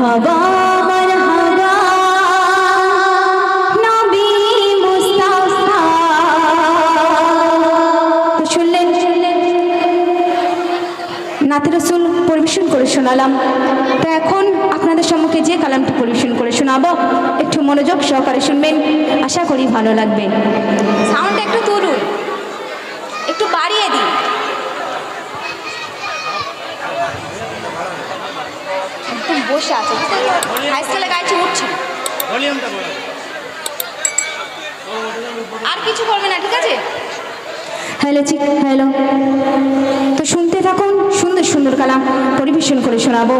মারহাবা মারহাবা নবী মুস্তাফা। তো শুনলেন? নাতে পরিবেশন করে শোনালাম। তো এখন আপনাদের সম্মুখে যে কালামটি পরিবেশন করে শোনাবো, একটু মনোযোগ সহকারে শুনবেন। আশা করি ভালো লাগবে। সাউন্ড একটু বসে আছে হাই স্কুলে গাইছে উঠছে আর কিছু করবে না ঠিক আছে? Hello check hello. তো শুনতে থাকুন সুন্দর সুন্দর কালাম পরিবেশন করে শোনাবো।